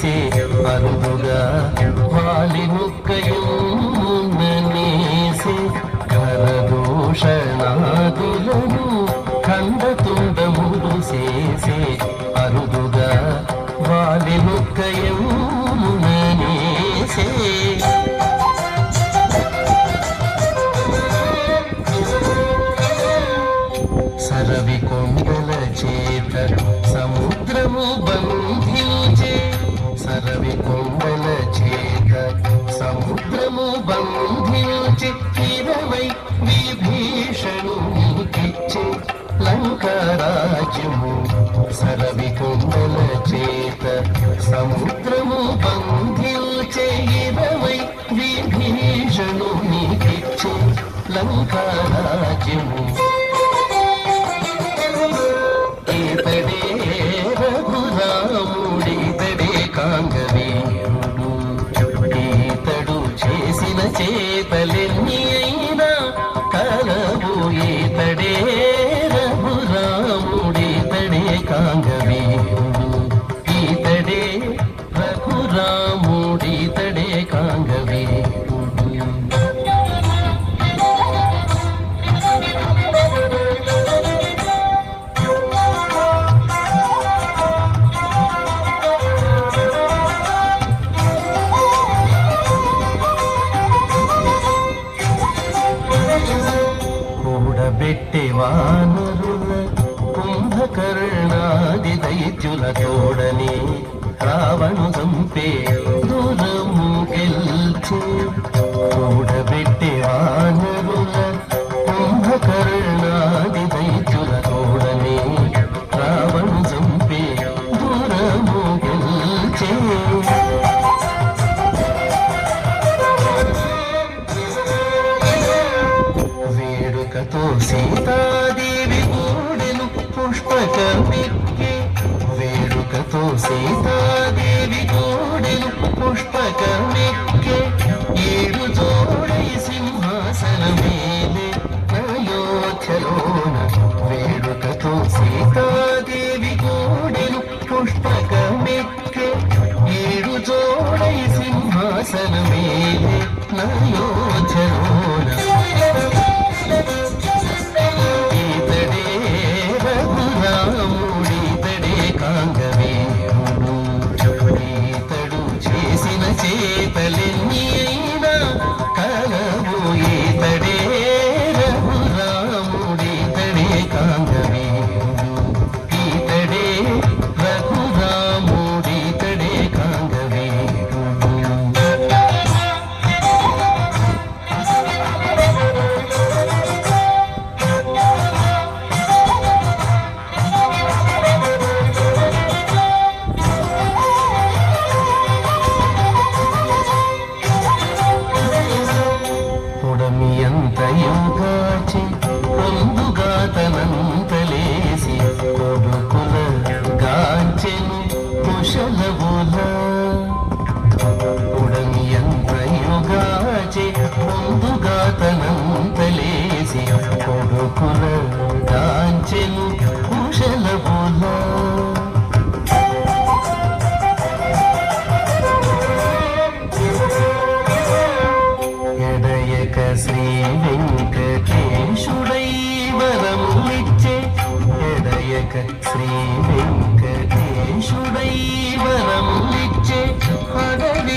చేసే అరుదుగా వాలి ముక్కయున్ననేసే కరదోషనాదులను ఖండతుండములు చేసే అరుదుగా వాలి ముక్కయున్ననేసే. సరవి కొండల చేత బంధించే ఇరవై విభీషణునికిచ్చే లంకరాజ్యము సరవి కుండల చేత సముద్రము బంధించే ఇరవై విభీషణునికిచ్చే లంకరాజ్యము 哎。దేవానరుల కుంభకర్ణాది దైత్యుల తోడని రావణు సంపే దూరము గెల్చి కూడబెట్టే వేడుకతో సీతాదేవి గూడెను పుష్పకమిక్కి. వేడుకతో సీతాదేవి గూడెను పుష్పకమిక్కి. ఏడు జోడై సింహాసన మేలే అయోధ్యలోన వేడుకతో సీతాదేవి గూడెను పుష్పకమిక్కి. ఏడు జోడై సింహాసన మేలే నయో não గాంచెను కుశలవుల ఎడయక శ్రీ వెంకటేశుడై వరములిచ్చే ఎడయక శ్రీ వెంకటేశుడై వరములిచ్చే అడవి